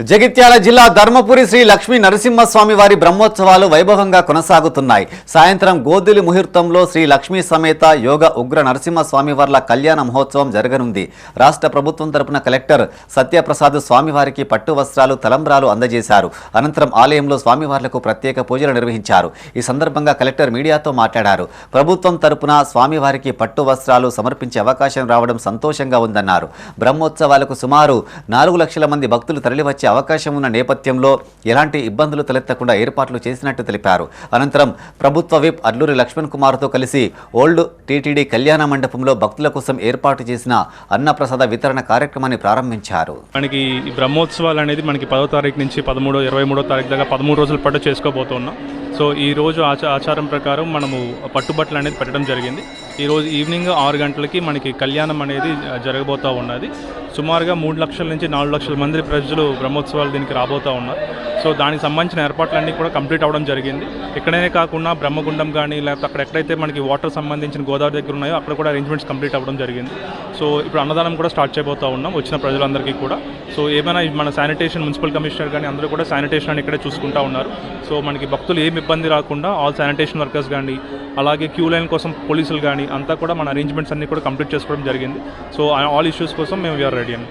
జగిత్యాల జిల్లా ధర్మపురి శ్రీ లక్ష్మీ నరసింహస్వామి వారి బ్రహ్మోత్సవాలు వైభవంగా కొనసాగుతున్నాయి. సాయంత్రం గోధులి ముహూర్తంలో శ్రీ లక్ష్మీ సమేత యోగ ఉగ్ర నరసింహస్వామి వార్ల కళ్యాణ మహోత్సవం జరగనుంది. రాష్ట్ర ప్రభుత్వం తరపున కలెక్టర్ సత్యప్రసాద్ స్వామివారికి పట్టు వస్త్రాలు తలంబ్రాలు అందజేశారు. అనంతరం ఆలయంలో స్వామివార్లకు ప్రత్యేక పూజలు నిర్వహించారు. ఈ సందర్భంగా కలెక్టర్ మీడియాతో మాట్లాడారు. ప్రభుత్వం తరపున స్వామివారికి పట్టు వస్త్రాలు సమర్పించే అవకాశం రావడం సంతోషంగా ఉందన్నారు. బ్రహ్మోత్సవాలకు సుమారు నాలుగు లక్షల మంది భక్తులు వచ్చే అవకాశం ఉన్న నేపథ్యంలో ఎలాంటి ఇబ్బందులు తలెత్తకుండా ఏర్పాట్లు చేసినట్టు తెలిపారు. అనంతరం ప్రభుత్వ విప్ అల్లూరి లక్ష్మణ్ కుమార్తో కలిసి ఓల్డ్ టీటీడీ కళ్యాణ మండపంలో భక్తుల కోసం ఏర్పాటు చేసిన అన్నప్రసాద వితరణ కార్యక్రమాన్ని ప్రారంభించారు. మనకి ఈ బ్రహ్మోత్సవాలు అనేది మనకి పదో తారీఖు నుంచి పదమూడో ఇరవై మూడో తారీఖు దాకా పదమూడు రోజుల పాటు చేసుకోబోతున్నాం. సో ఈ రోజు ఆచ ఆచారం ప్రకారం మనము పట్టుబట్టలు అనేది పెట్టడం జరిగింది. ఈరోజు ఈవినింగ్ ఆరు గంటలకి మనకి కళ్యాణం అనేది జరగబోతూ ఉన్నది. సుమారుగా మూడు లక్షల నుంచి నాలుగు లక్షల మంది ప్రజలు బ్రహ్మోత్సవాలు దీనికి రాబోతూ ఉన్నారు. సో దానికి సంబంధించిన ఏర్పాట్లన్నీ కూడా కంప్లీట్ అవ్వడం జరిగింది. ఇక్కడనే కాకుండా బ్రహ్మగుండం కానీ లేకపోతే అక్కడ ఎక్కడైతే మనకి వాటర్ సంబంధించిన గోదావరి దగ్గర ఉన్నాయో అక్కడ కూడా అరేంజ్మెంట్స్ కంప్లీట్ అవ్వడం జరిగింది. సో ఇప్పుడు అన్నదానం కూడా స్టార్ట్ చేయబోతూ ఉన్నాం వచ్చిన ప్రజలందరికీ కూడా. సో ఏమైనా మన శానిటేషన్ మున్సిపల్ కమిషనర్ కానీ అందరూ కూడా శానిటేషన్ అని ఇక్కడే చూసుకుంటా ఉన్నారు. సో మనకి భక్తులు ఏమి ఇబ్బంది రాకుండా ఆల్ శానిటేషన్ వర్కర్స్ కానీ అలాగే క్యూ లైన్ కోసం పోలీసులు కానీ అంతా కూడా మన అరేంజ్మెంట్స్ అన్ని కూడా కంప్లీట్ చేసుకోవడం జరిగింది. సో ఆల్ ఇష్యూస్ కోసం మేము వీఆర్ రెడీ అండి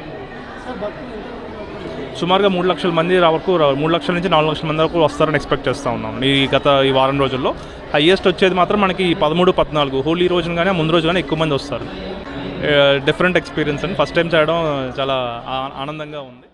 సుమారుగా మూడు లక్షల మంది వరకు మూడు లక్షల నుంచి నాలుగు లక్షల మంది వరకు వస్తారని ఎక్స్పెక్ట్ చేస్తూ ఉన్నాం. ఈ గత ఈ వారం రోజుల్లో హయ్యెస్ట్ వచ్చేది మాత్రం మనకి ఈ పదమూడు పద్నాలుగు. హోలీ రోజున కానీ ముందు రోజు కానీ ఎక్కువ మంది వస్తారు. డిఫరెంట్ ఎక్స్పీరియన్స్ అండి. ఫస్ట్ టైం చేయడం చాలా ఆనందంగా ఉంది.